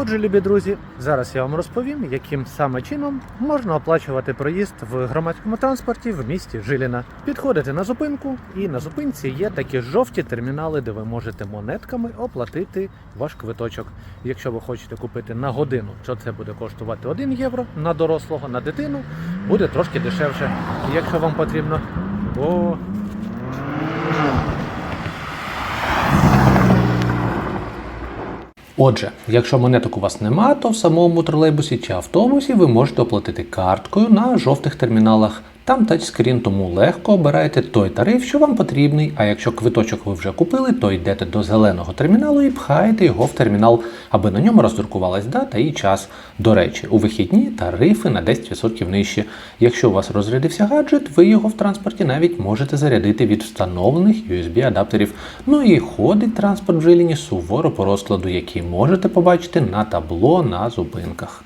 Отже, любі друзі, зараз я вам розповім, яким саме чином можна оплачувати проїзд в громадському транспорті в місті Жиліна. Підходите на зупинку, і на зупинці є такі жовті термінали, де ви можете монетками оплатити ваш квиточок. Якщо ви хочете купити на годину, то це буде коштувати 1 євро на дорослого, на дитину буде трошки дешевше. Якщо вам потрібно. О, Отже, якщо монеток у вас нема, то в самому тролейбусі чи автобусі ви можете оплатити карткою на жовтих терміналах. Там тачскрін, тому легко обираєте той тариф, що вам потрібний. А якщо квиточок ви вже купили, то йдете до зеленого терміналу і пхаєте його в термінал, аби на ньому роздрукувалась дата і час. До речі, у вихідні тарифи на 10% нижчі. Якщо у вас розрядився гаджет, ви його в транспорті навіть можете зарядити від встановлених USB-адаптерів. Ну і ходить транспорт в Жиліні суворо по розкладу, який можете побачити на табло на зупинках.